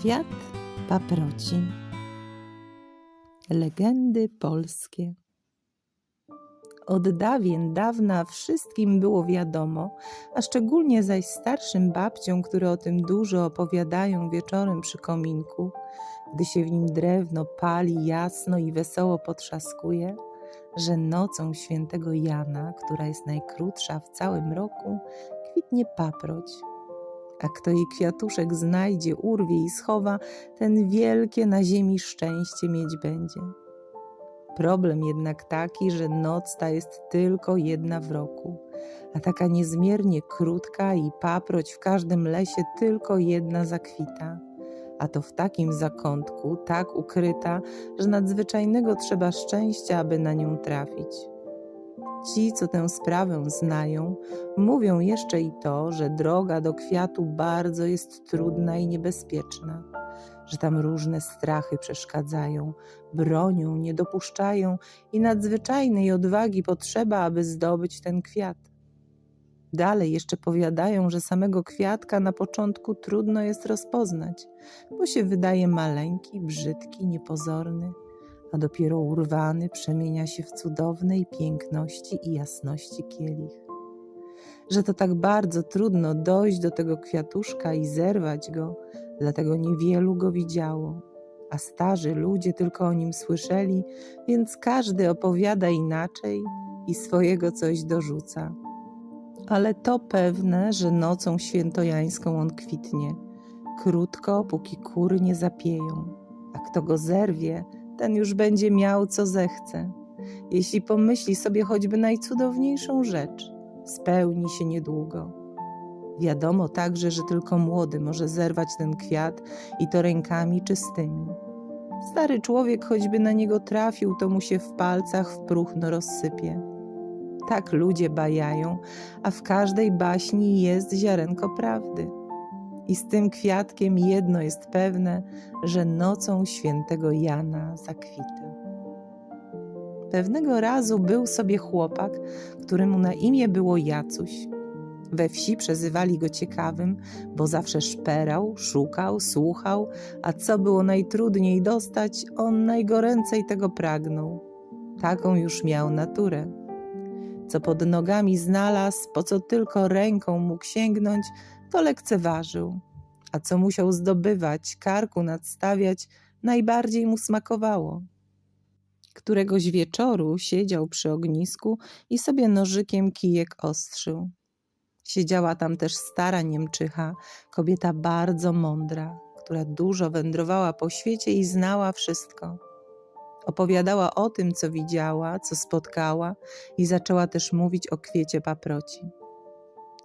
Kwiat paproci. Legendy polskie. Od dawien dawna wszystkim było wiadomo, a szczególnie zaś starszym babciom, które o tym dużo opowiadają wieczorem przy kominku, gdy się w nim drewno pali jasno i wesoło potrzaskuje, że nocą świętego Jana, która jest najkrótsza w całym roku, kwitnie paproć a kto jej kwiatuszek znajdzie, urwie i schowa, ten wielkie na ziemi szczęście mieć będzie. Problem jednak taki, że noc ta jest tylko jedna w roku, a taka niezmiernie krótka i paproć w każdym lesie tylko jedna zakwita, a to w takim zakątku, tak ukryta, że nadzwyczajnego trzeba szczęścia, aby na nią trafić. Ci, co tę sprawę znają, mówią jeszcze i to, że droga do kwiatu bardzo jest trudna i niebezpieczna, że tam różne strachy przeszkadzają, bronią, nie dopuszczają i nadzwyczajnej odwagi potrzeba, aby zdobyć ten kwiat. Dalej jeszcze powiadają, że samego kwiatka na początku trudno jest rozpoznać, bo się wydaje maleńki, brzydki, niepozorny a dopiero urwany przemienia się w cudownej piękności i jasności kielich. Że to tak bardzo trudno dojść do tego kwiatuszka i zerwać go, dlatego niewielu go widziało, a starzy ludzie tylko o nim słyszeli, więc każdy opowiada inaczej i swojego coś dorzuca. Ale to pewne, że nocą świętojańską on kwitnie, krótko, póki kury nie zapieją, a kto go zerwie, ten już będzie miał co zechce. Jeśli pomyśli sobie choćby najcudowniejszą rzecz, spełni się niedługo. Wiadomo także, że tylko młody może zerwać ten kwiat i to rękami czystymi. Stary człowiek, choćby na niego trafił, to mu się w palcach w próchno rozsypie. Tak ludzie bajają, a w każdej baśni jest ziarenko prawdy. I z tym kwiatkiem jedno jest pewne, że nocą świętego Jana zakwita. Pewnego razu był sobie chłopak, któremu na imię było Jacuś. We wsi przezywali go ciekawym, bo zawsze szperał, szukał, słuchał, a co było najtrudniej dostać, on najgoręcej tego pragnął. Taką już miał naturę. Co pod nogami znalazł, po co tylko ręką mógł sięgnąć, to lekceważył, a co musiał zdobywać, karku nadstawiać, najbardziej mu smakowało. Któregoś wieczoru siedział przy ognisku i sobie nożykiem kijek ostrzył. Siedziała tam też stara Niemczycha, kobieta bardzo mądra, która dużo wędrowała po świecie i znała wszystko. Opowiadała o tym, co widziała, co spotkała i zaczęła też mówić o kwiecie paproci.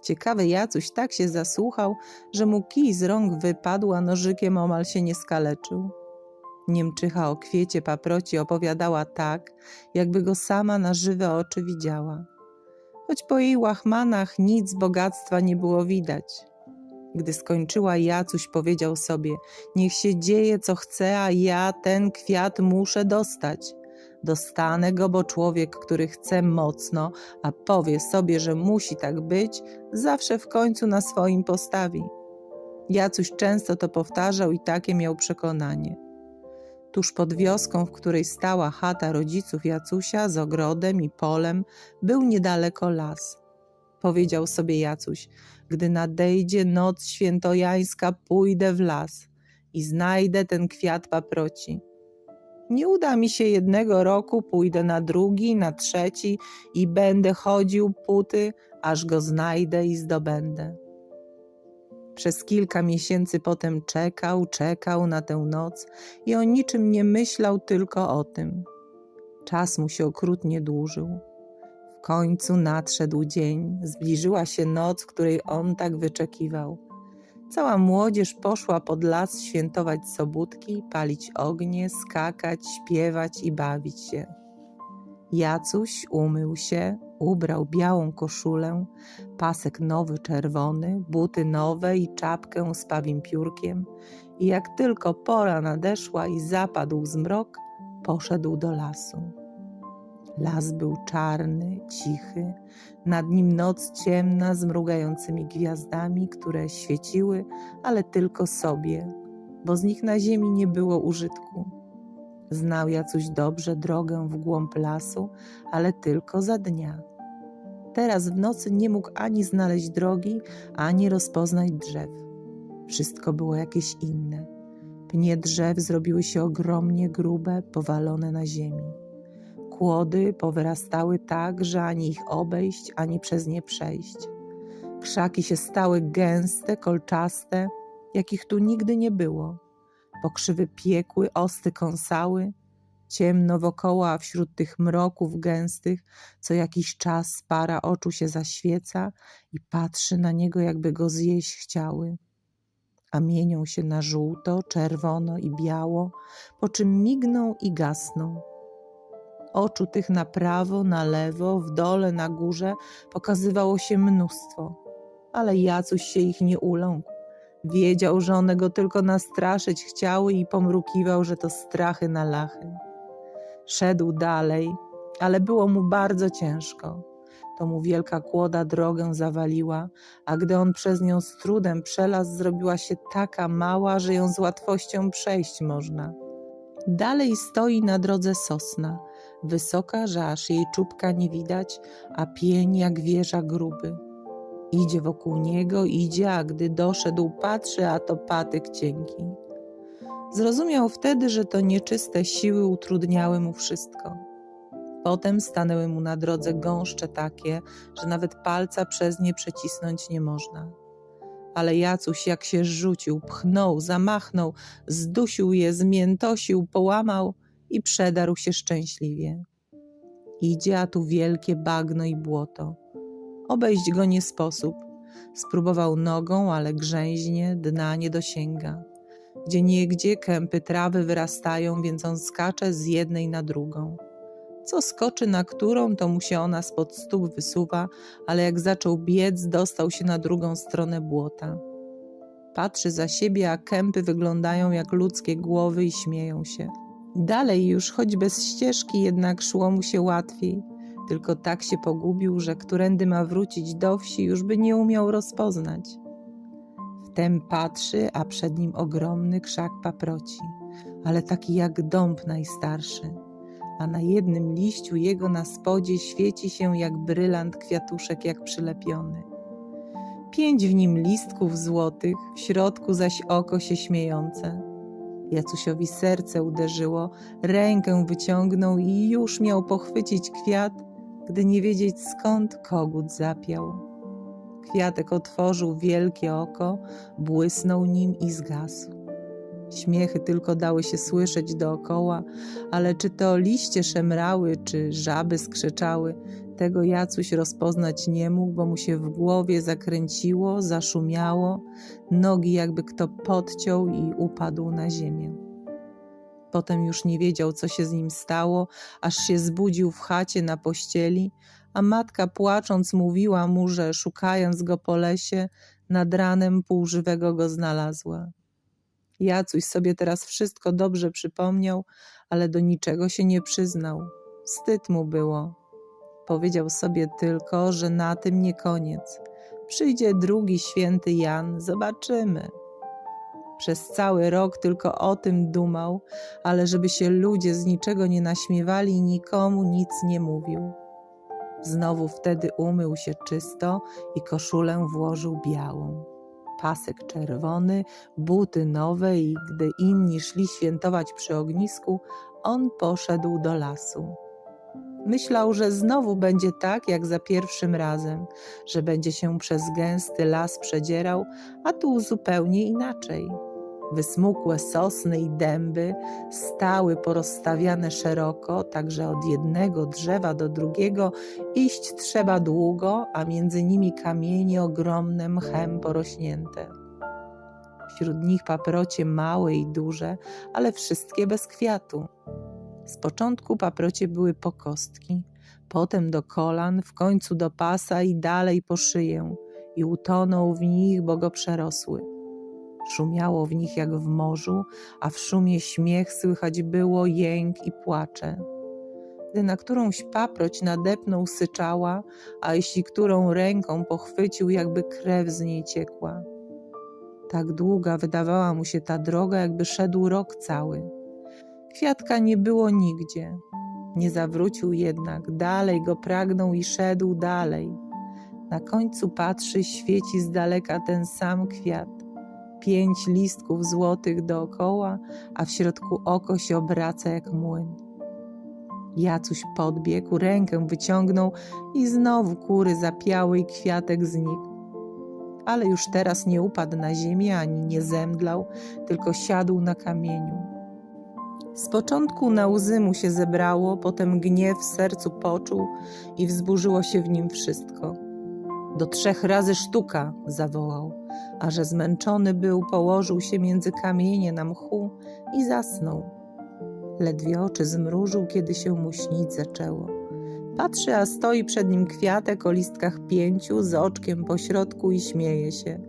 Ciekawy Jacuś tak się zasłuchał, że mu kij z rąk wypadł, a nożykiem omal się nie skaleczył. Niemczycha o kwiecie paproci opowiadała tak, jakby go sama na żywe oczy widziała. Choć po jej łachmanach nic bogactwa nie było widać. Gdy skończyła, Jacuś powiedział sobie: Niech się dzieje co chce, a ja ten kwiat muszę dostać. Dostanę go, bo człowiek, który chce mocno, a powie sobie, że musi tak być, zawsze w końcu na swoim postawi. Jacuś często to powtarzał i takie miał przekonanie. Tuż pod wioską, w której stała chata rodziców Jacusia z ogrodem i polem, był niedaleko las. Powiedział sobie Jacuś, gdy nadejdzie noc świętojańska, pójdę w las i znajdę ten kwiat paproci. Nie uda mi się jednego roku, pójdę na drugi, na trzeci i będę chodził puty, aż go znajdę i zdobędę. Przez kilka miesięcy potem czekał, czekał na tę noc i o niczym nie myślał, tylko o tym. Czas mu się okrutnie dłużył. W końcu nadszedł dzień, zbliżyła się noc, której on tak wyczekiwał. Cała młodzież poszła pod las świętować sobótki, palić ognie, skakać, śpiewać i bawić się. Jacuś umył się, ubrał białą koszulę, pasek nowy czerwony, buty nowe i czapkę z pawim piórkiem i jak tylko pora nadeszła i zapadł zmrok, poszedł do lasu. Las był czarny, cichy, nad nim noc ciemna z mrugającymi gwiazdami, które świeciły, ale tylko sobie, bo z nich na ziemi nie było użytku. Znał Jacuś dobrze drogę w głąb lasu, ale tylko za dnia. Teraz w nocy nie mógł ani znaleźć drogi, ani rozpoznać drzew. Wszystko było jakieś inne. Pnie drzew zrobiły się ogromnie grube, powalone na ziemi. Kłody powyrastały tak, że ani ich obejść, ani przez nie przejść. Krzaki się stały gęste, kolczaste, jakich tu nigdy nie było. Pokrzywy piekły, osty kąsały, ciemno wokoło, a wśród tych mroków gęstych co jakiś czas para oczu się zaświeca i patrzy na niego, jakby go zjeść chciały. A mienią się na żółto, czerwono i biało, po czym migną i gasną. Oczu tych na prawo, na lewo, w dole, na górze pokazywało się mnóstwo, ale Jacuś się ich nie uląkł. Wiedział, że one go tylko nastraszyć chciały i pomrukiwał, że to strachy na lachy. Szedł dalej, ale było mu bardzo ciężko. To mu wielka kłoda drogę zawaliła, a gdy on przez nią z trudem przelazł, zrobiła się taka mała, że ją z łatwością przejść można. Dalej stoi na drodze sosna, wysoka, że aż jej czubka nie widać, a pień jak wieża gruby. Idzie wokół niego, idzie, a gdy doszedł, patrzy, a to patyk cienki. Zrozumiał wtedy, że to nieczyste siły utrudniały mu wszystko. Potem stanęły mu na drodze gąszcze takie, że nawet palca przez nie przecisnąć nie można. Ale Jacuś jak się rzucił, pchnął, zamachnął, zdusił je, zmiętosił, połamał i przedarł się szczęśliwie. Idzie, a tu wielkie bagno i błoto. Obejść go nie sposób. Spróbował nogą, ale grzęźnie, dna nie dosięga. Gdzie niegdzie kępy trawy wyrastają, więc on skacze z jednej na drugą. Co skoczy na którą, to mu się ona spod stóp wysuwa, ale jak zaczął biec, dostał się na drugą stronę błota. Patrzy za siebie, a kępy wyglądają jak ludzkie głowy i śmieją się. Dalej już, choć bez ścieżki, jednak szło mu się łatwiej. Tylko tak się pogubił, że którędy ma wrócić do wsi, już by nie umiał rozpoznać. Wtem patrzy, a przed nim ogromny krzak paproci, ale taki jak dąb najstarszy, a na jednym liściu jego na spodzie świeci się jak brylant kwiatuszek jak przylepiony. Pięć w nim listków złotych, w środku zaś oko się śmiejące. Jacusiowi serce uderzyło, rękę wyciągnął i już miał pochwycić kwiat, gdy nie wiedzieć skąd kogut zapiał. Kwiatek otworzył wielkie oko, błysnął nim i zgasł. Śmiechy tylko dały się słyszeć dookoła, ale czy to liście szemrały, czy żaby skrzeczały, tego Jacuś rozpoznać nie mógł, bo mu się w głowie zakręciło, zaszumiało, nogi jakby kto podciął i upadł na ziemię. Potem już nie wiedział, co się z nim stało, aż się zbudził w chacie na pościeli, a matka płacząc mówiła mu, że szukając go po lesie, nad ranem półżywego go znalazła. Jacuś sobie teraz wszystko dobrze przypomniał, ale do niczego się nie przyznał. Wstyd mu było. Powiedział sobie tylko, że na tym nie koniec. Przyjdzie drugi święty Jan, zobaczymy. Przez cały rok tylko o tym dumał, ale żeby się ludzie z niczego nie naśmiewali, nikomu nic nie mówił. Znowu wtedy umył się czysto i koszulę włożył białą. Pasek czerwony, buty nowe i gdy inni szli świętować przy ognisku, on poszedł do lasu. Myślał, że znowu będzie tak jak za pierwszym razem, że będzie się przez gęsty las przedzierał, a tu zupełnie inaczej. Wysmukłe sosny i dęby stały porozstawiane szeroko, tak że od jednego drzewa do drugiego iść trzeba długo, a między nimi kamienie ogromne mchem porośnięte. Wśród nich paprocie małe i duże, ale wszystkie bez kwiatu. Z początku paprocie były po kostki, potem do kolan, w końcu do pasa i dalej po szyję i utonął w nich, bo go przerosły. Szumiało w nich jak w morzu, a w szumie śmiech słychać było, jęk i płacze. Gdy na którąś paproć nadepnął, syczała, a jeśli którą ręką pochwycił, jakby krew z niej ciekła. Tak długa wydawała mu się ta droga, jakby szedł rok cały. Kwiatka nie było nigdzie. Nie zawrócił jednak, dalej go pragnął i szedł dalej. Na końcu patrzy, świeci z daleka ten sam kwiat. Pięć listków złotych dookoła, a w środku oko się obraca jak młyn. Jacuś podbiegł, rękę wyciągnął i znowu kury zapiały i kwiatek znikł. Ale już teraz nie upadł na ziemię ani nie zemdlał, tylko siadł na kamieniu. Z początku na łzy mu się zebrało, potem gniew w sercu poczuł i wzburzyło się w nim wszystko. Do trzech razy sztuka, zawołał, a że zmęczony był, położył się między kamienie na mchu i zasnął. Ledwie oczy zmrużył, kiedy się mu śnić zaczęło. Patrzy, a stoi przed nim kwiatek o listkach pięciu, z oczkiem po środku i śmieje się.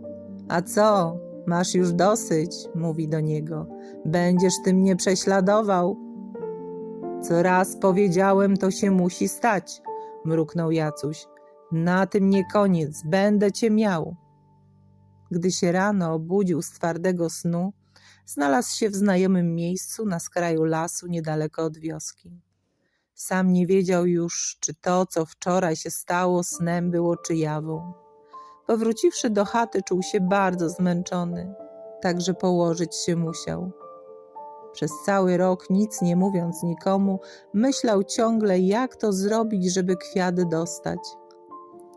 A co, masz już dosyć, mówi do niego. Będziesz ty mnie prześladował. Co raz powiedziałem, to się musi stać, mruknął Jacuś. Na tym nie koniec, będę cię miał. Gdy się rano obudził z twardego snu, znalazł się w znajomym miejscu na skraju lasu niedaleko od wioski. Sam nie wiedział już, czy to, co wczoraj się stało, snem było czy jawą. Powróciwszy do chaty, czuł się bardzo zmęczony, także położyć się musiał. Przez cały rok, nic nie mówiąc nikomu, myślał ciągle, jak to zrobić, żeby kwiat dostać.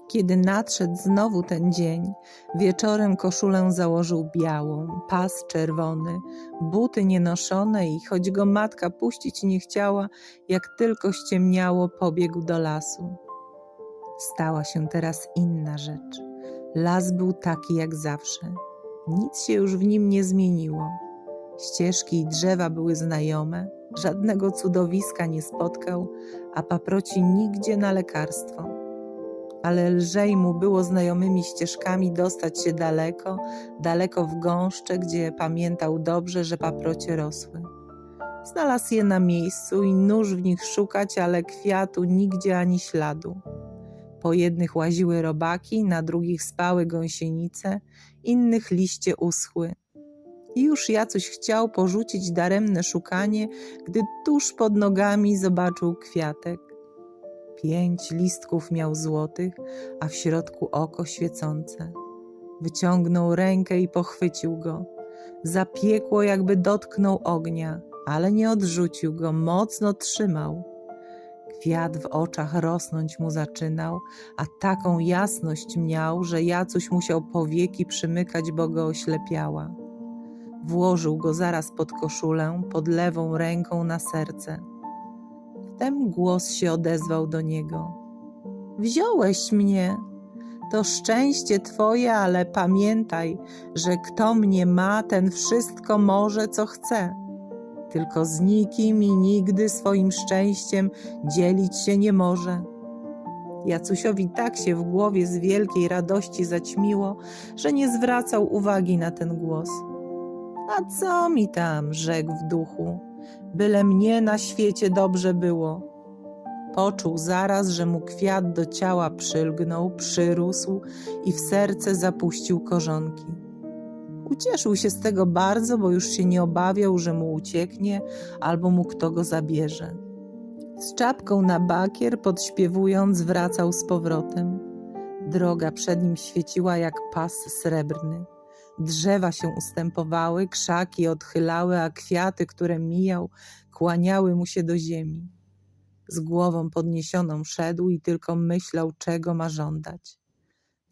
Kiedy nadszedł znowu ten dzień, wieczorem koszulę założył białą, pas czerwony, buty nienoszone i choć go matka puścić nie chciała, jak tylko ściemniało, pobiegł do lasu. Stała się teraz inna rzecz. Las był taki jak zawsze. Nic się już w nim nie zmieniło. Ścieżki i drzewa były znajome, żadnego cudowiska nie spotkał, a paproci nigdzie na lekarstwo ale lżej mu było znajomymi ścieżkami dostać się daleko, daleko w gąszcze, gdzie pamiętał dobrze, że paprocie rosły. Znalazł je na miejscu i nóż w nich szukać, ale kwiatu nigdzie ani śladu. Po jednych łaziły robaki, na drugich spały gąsienice, innych liście uschły. I już Jacuś chciał porzucić daremne szukanie, gdy tuż pod nogami zobaczył kwiatek. Pięć listków miał złotych, a w środku oko świecące. Wyciągnął rękę i pochwycił go. Zapiekło, jakby dotknął ognia, ale nie odrzucił go, mocno trzymał. Kwiat w oczach rosnąć mu zaczynał, a taką jasność miał, że Jacuś musiał powieki przymykać, bo go oślepiała. Włożył go zaraz pod koszulę, pod lewą ręką na serce. Wtem głos się odezwał do niego. Wziąłeś mnie. To szczęście twoje, ale pamiętaj, że kto mnie ma, ten wszystko może, co chce. Tylko z nikim i nigdy swoim szczęściem dzielić się nie może. Jacusiowi tak się w głowie z wielkiej radości zaćmiło, że nie zwracał uwagi na ten głos. A co mi tam, rzekł w duchu byle mnie na świecie dobrze było. Poczuł zaraz, że mu kwiat do ciała przylgnął, przyrósł i w serce zapuścił korzonki. Ucieszył się z tego bardzo, bo już się nie obawiał, że mu ucieknie albo mu kto go zabierze. Z czapką na bakier, podśpiewując, wracał z powrotem. Droga przed nim świeciła jak pas srebrny. Drzewa się ustępowały, krzaki odchylały, a kwiaty, które mijał, kłaniały mu się do ziemi. Z głową podniesioną szedł i tylko myślał, czego ma żądać.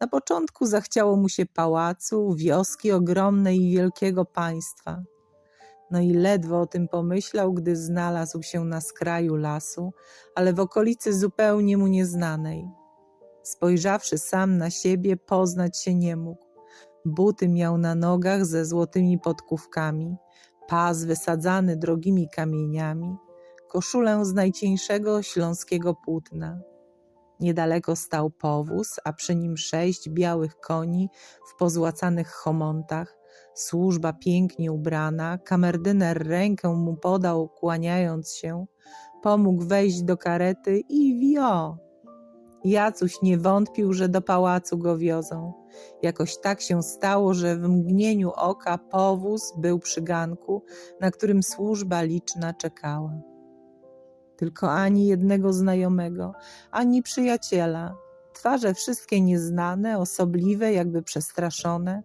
Na początku zachciało mu się pałacu, wioski ogromnej i wielkiego państwa. No i ledwo o tym pomyślał, gdy znalazł się na skraju lasu, ale w okolicy zupełnie mu nieznanej. Spojrzawszy sam na siebie, poznać się nie mógł. Buty miał na nogach ze złotymi podkówkami, pas wysadzany drogimi kamieniami, koszulę z najcieńszego śląskiego płótna. Niedaleko stał powóz, a przy nim sześć białych koni w pozłacanych chomontach, służba pięknie ubrana, kamerdyner rękę mu podał, kłaniając się, pomógł wejść do karety i wio! Jacuś nie wątpił, że do pałacu go wiozą. Jakoś tak się stało, że w mgnieniu oka powóz był przy ganku, na którym służba liczna czekała. Tylko ani jednego znajomego, ani przyjaciela. Twarze wszystkie nieznane, osobliwe, jakby przestraszone.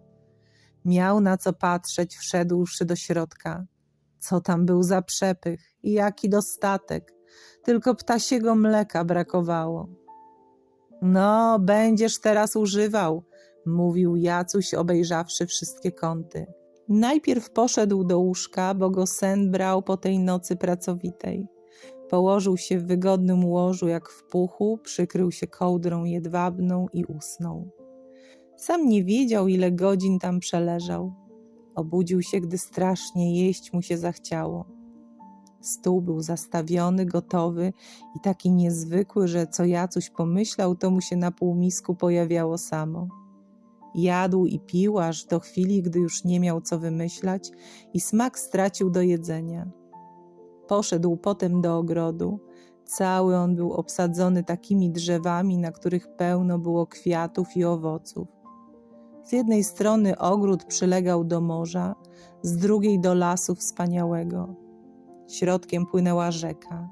Miał na co patrzeć, wszedłszy do środka. Co tam był za przepych i jaki dostatek. Tylko ptasiego mleka brakowało. No, będziesz teraz używał, mówił Jacuś, obejrzawszy wszystkie kąty. Najpierw poszedł do łóżka, bo go sen brał po tej nocy pracowitej. Położył się w wygodnym łożu jak w puchu, przykrył się kołdrą jedwabną i usnął. Sam nie wiedział, ile godzin tam przeleżał. Obudził się, gdy strasznie jeść mu się zachciało. Stół był zastawiony, gotowy i taki niezwykły, że co Jacuś pomyślał, to mu się na półmisku pojawiało samo. Jadł i pił aż do chwili, gdy już nie miał co wymyślać i smak stracił do jedzenia. Poszedł potem do ogrodu. Cały on był obsadzony takimi drzewami, na których pełno było kwiatów i owoców. Z jednej strony ogród przylegał do morza, z drugiej do lasu wspaniałego. Środkiem płynęła rzeka.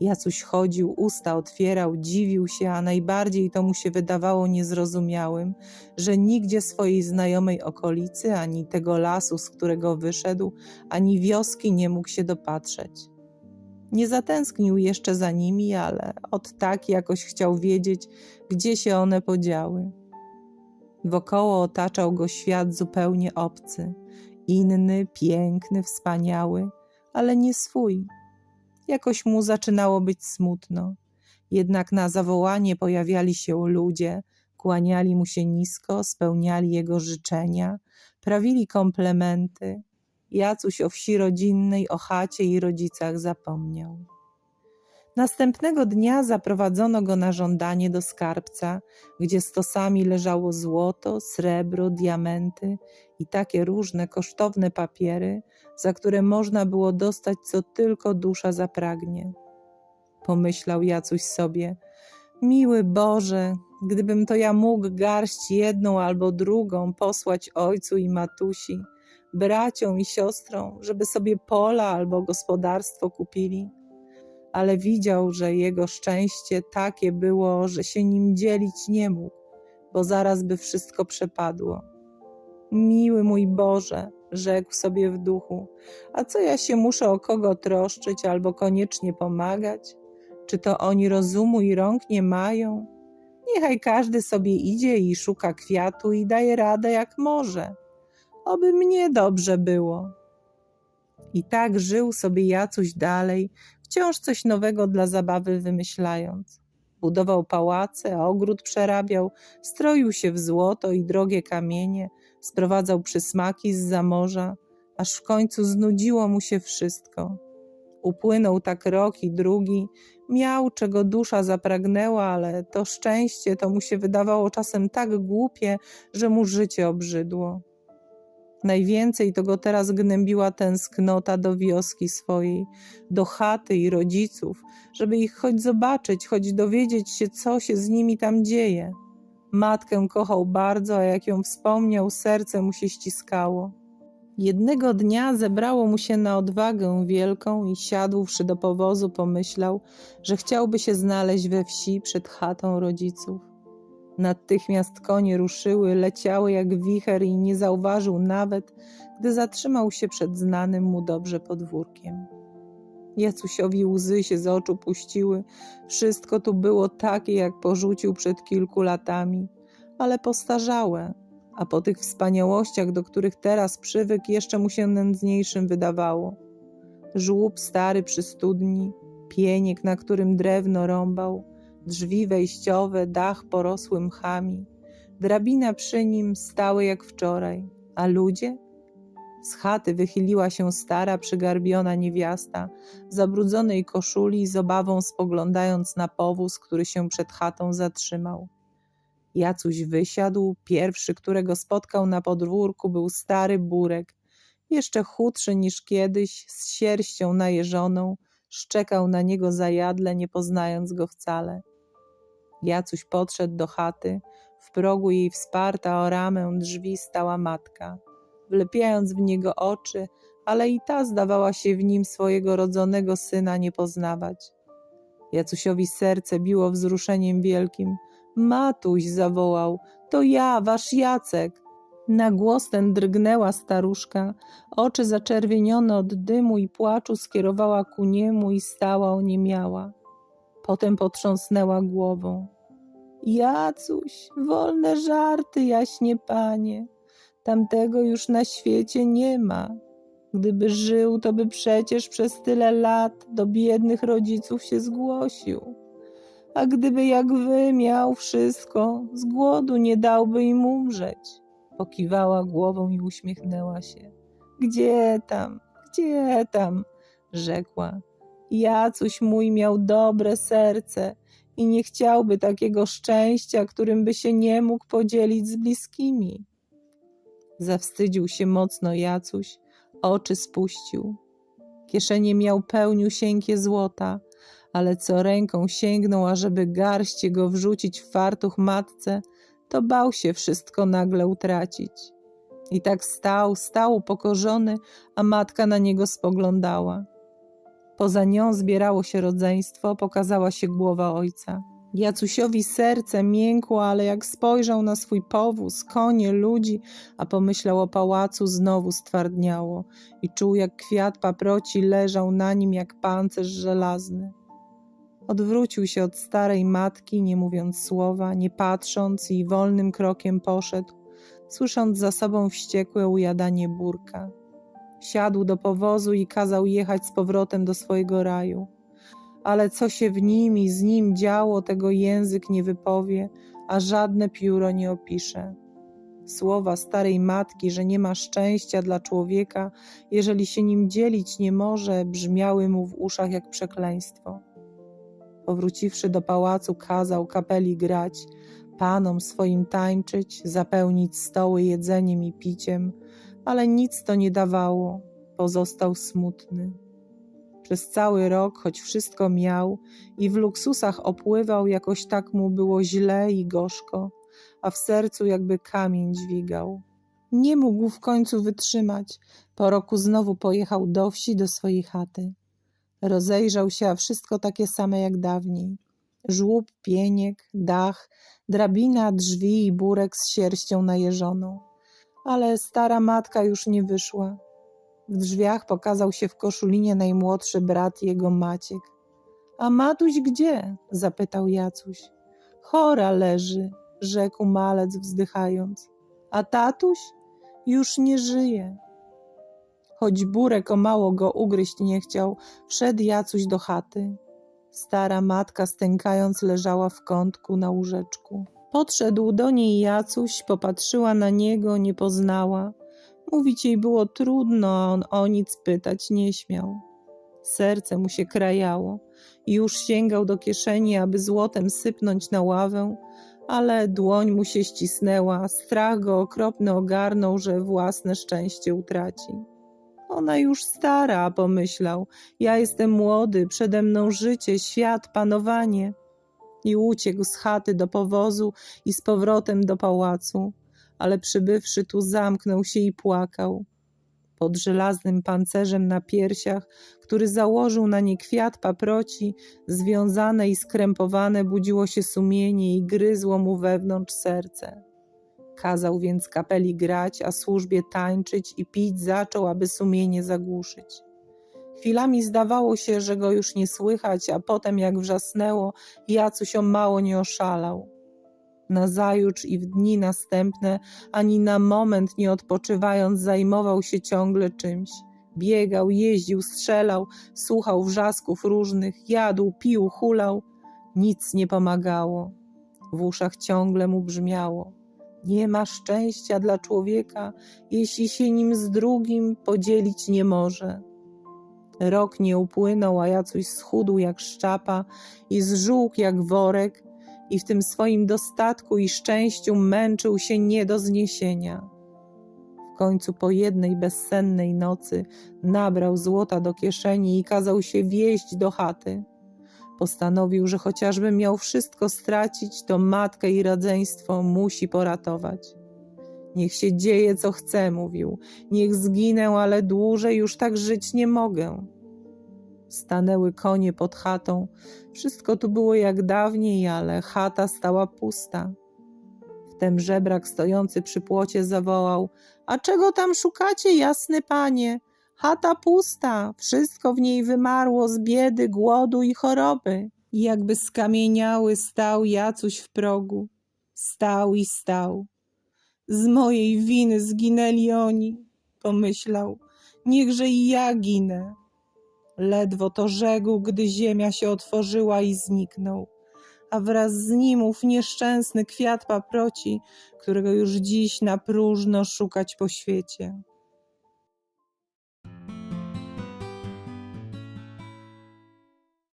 Jacuś chodził, usta otwierał, dziwił się, a najbardziej to mu się wydawało niezrozumiałym, że nigdzie swojej znajomej okolicy, ani tego lasu, z którego wyszedł, ani wioski nie mógł się dopatrzeć. Nie zatęsknił jeszcze za nimi, ale od tak jakoś chciał wiedzieć, gdzie się one podziały. Wokoło otaczał go świat zupełnie obcy, inny, piękny, wspaniały, ale nie swój. Jakoś mu zaczynało być smutno. Jednak na zawołanie pojawiali się ludzie, kłaniali mu się nisko, spełniali jego życzenia, prawili komplementy. Jacuś o wsi rodzinnej, o chacie i rodzicach zapomniał. Następnego dnia zaprowadzono go na żądanie do skarbca, gdzie stosami leżało złoto, srebro, diamenty i takie różne kosztowne papiery, za które można było dostać co tylko dusza zapragnie. Pomyślał Jacuś sobie, miły Boże, gdybym to ja mógł garść jedną albo drugą posłać ojcu i matusi, braciom i siostrom, żeby sobie pola albo gospodarstwo kupili ale widział, że jego szczęście takie było, że się nim dzielić nie mógł, bo zaraz by wszystko przepadło. Miły mój Boże, rzekł sobie w duchu, a co ja się muszę o kogo troszczyć albo koniecznie pomagać? Czy to oni rozumu i rąk nie mają? Niechaj każdy sobie idzie i szuka kwiatu i daje radę jak może. Oby mnie dobrze było. I tak żył sobie Jacuś dalej, wciąż coś nowego dla zabawy wymyślając. Budował pałace, ogród przerabiał, stroił się w złoto i drogie kamienie, sprowadzał przysmaki z zamorza, aż w końcu znudziło mu się wszystko. Upłynął tak rok i drugi, miał czego dusza zapragnęła, ale to szczęście to mu się wydawało czasem tak głupie, że mu życie obrzydło. Najwięcej to go teraz gnębiła tęsknota do wioski swojej, do chaty i rodziców, żeby ich choć zobaczyć, choć dowiedzieć się, co się z nimi tam dzieje. Matkę kochał bardzo, a jak ją wspomniał, serce mu się ściskało. Jednego dnia zebrało mu się na odwagę wielką i siadłszy do powozu, pomyślał, że chciałby się znaleźć we wsi przed chatą rodziców. Natychmiast konie ruszyły, leciały jak wicher i nie zauważył nawet, gdy zatrzymał się przed znanym mu dobrze podwórkiem. Jacusiowi łzy się z oczu puściły. Wszystko tu było takie, jak porzucił przed kilku latami, ale postarzałe, a po tych wspaniałościach, do których teraz przywykł, jeszcze mu się nędzniejszym wydawało. Żłób stary przy studni, pieniek, na którym drewno rąbał, drzwi wejściowe, dach porosły mchami, drabina przy nim stały jak wczoraj, a ludzie? Z chaty wychyliła się stara, przygarbiona niewiasta, w zabrudzonej koszuli, z obawą spoglądając na powóz, który się przed chatą zatrzymał. Jacuś wysiadł, pierwszy, którego spotkał na podwórku, był stary burek, jeszcze chudszy niż kiedyś, z sierścią najeżoną, szczekał na niego zajadle, nie poznając go wcale. Jacuś podszedł do chaty. W progu jej wsparta o ramę drzwi stała matka, wlepiając w niego oczy, ale i ta zdawała się w nim swojego rodzonego syna nie poznawać. Jacusiowi serce biło wzruszeniem wielkim. Matuś zawołał, to ja, wasz Jacek. Na głos ten drgnęła staruszka, oczy zaczerwienione od dymu i płaczu skierowała ku niemu i stała oniemiała. Potem potrząsnęła głową. Jacuś, wolne żarty, jaśnie panie. Tamtego już na świecie nie ma. Gdyby żył, to by przecież przez tyle lat do biednych rodziców się zgłosił. A gdyby jak wy miał wszystko, z głodu nie dałby im umrzeć. Pokiwała głową i uśmiechnęła się. Gdzie tam, gdzie tam, rzekła. Jacuś mój miał dobre serce i nie chciałby takiego szczęścia, którym by się nie mógł podzielić z bliskimi. Zawstydził się mocno Jacuś, oczy spuścił. Kieszenie miał pełniusieńkie złota, ale co ręką sięgnął, ażeby garść go wrzucić w fartuch matce, to bał się wszystko nagle utracić. I tak stał, stał upokorzony, a matka na niego spoglądała. Poza nią zbierało się rodzeństwo, pokazała się głowa ojca. Jacusiowi serce miękło, ale jak spojrzał na swój powóz, konie, ludzi, a pomyślał o pałacu, znowu stwardniało i czuł, jak kwiat paproci leżał na nim jak pancerz żelazny. Odwrócił się od starej matki, nie mówiąc słowa, nie patrząc i wolnym krokiem poszedł, słysząc za sobą wściekłe ujadanie burka. Siadł do powozu i kazał jechać z powrotem do swojego raju. Ale co się w nim i z nim działo, tego język nie wypowie, a żadne pióro nie opisze. Słowa starej matki, że nie ma szczęścia dla człowieka, jeżeli się nim dzielić nie może, brzmiały mu w uszach jak przekleństwo. Powróciwszy do pałacu, kazał kapeli grać, panom swoim tańczyć, zapełnić stoły jedzeniem i piciem, ale nic to nie dawało, pozostał smutny. Przez cały rok, choć wszystko miał i w luksusach opływał, jakoś tak mu było źle i gorzko, a w sercu jakby kamień dźwigał. Nie mógł w końcu wytrzymać. Po roku znowu pojechał do wsi, do swojej chaty. Rozejrzał się, a wszystko takie same jak dawniej. Żłób, pieniek, dach, drabina, drzwi i burek z sierścią najeżoną. Ale stara matka już nie wyszła. W drzwiach pokazał się w koszulinie najmłodszy brat jego Maciek. A Matuś gdzie? zapytał Jacuś. Chora leży, rzekł malec wzdychając. A tatuś już nie żyje. Choć burek o mało go ugryźć nie chciał, wszedł Jacuś do chaty. Stara matka stękając leżała w kątku na łóżeczku. Podszedł do niej Jacuś, popatrzyła na niego, nie poznała. Mówić jej było trudno, a on o nic pytać nie śmiał. Serce mu się krajało już sięgał do kieszeni, aby złotem sypnąć na ławę, ale dłoń mu się ścisnęła, strach go okropny ogarnął, że własne szczęście utraci. Ona już stara, pomyślał. Ja jestem młody, przede mną życie, świat, panowanie. I uciekł z chaty do powozu i z powrotem do pałacu, ale przybywszy tu zamknął się i płakał. Pod żelaznym pancerzem na piersiach, który założył na nie kwiat paproci, związane i skrępowane, budziło się sumienie i gryzło mu wewnątrz serce. Kazał więc kapeli grać, a służbie tańczyć i pić zaczął, aby sumienie zagłuszyć. Chwilami zdawało się, że go już nie słychać, a potem jak wrzasnęło, Jacuś o mało nie oszalał. Nazajutrz i w dni następne, ani na moment nie odpoczywając, zajmował się ciągle czymś. Biegał, jeździł, strzelał, słuchał wrzasków różnych, jadł, pił, hulał. Nic nie pomagało. W uszach ciągle mu brzmiało. Nie ma szczęścia dla człowieka, jeśli się nim z drugim podzielić nie może. Rok nie upłynął, a Jacuś schudł jak szczapa i zżółkł jak worek i w tym swoim dostatku i szczęściu męczył się nie do zniesienia. W końcu po jednej bezsennej nocy nabrał złota do kieszeni i kazał się wieźć do chaty. Postanowił, że chociażby miał wszystko stracić, to matkę i rodzeństwo musi poratować. Niech się dzieje, co chce, mówił. Niech zginę, ale dłużej już tak żyć nie mogę. Stanęły konie pod chatą. Wszystko tu było jak dawniej, ale chata stała pusta. Wtem żebrak stojący przy płocie zawołał: A czego tam szukacie, jasny panie? Chata pusta, wszystko w niej wymarło z biedy, głodu i choroby. I jakby skamieniały stał Jacuś w progu. Stał i stał. Z mojej winy zginęli oni, pomyślał. Niechże i ja ginę. Ledwo to rzekł, gdy ziemia się otworzyła i zniknął, a wraz z nim ów nieszczęsny kwiat paproci, którego już dziś na próżno szukać po świecie.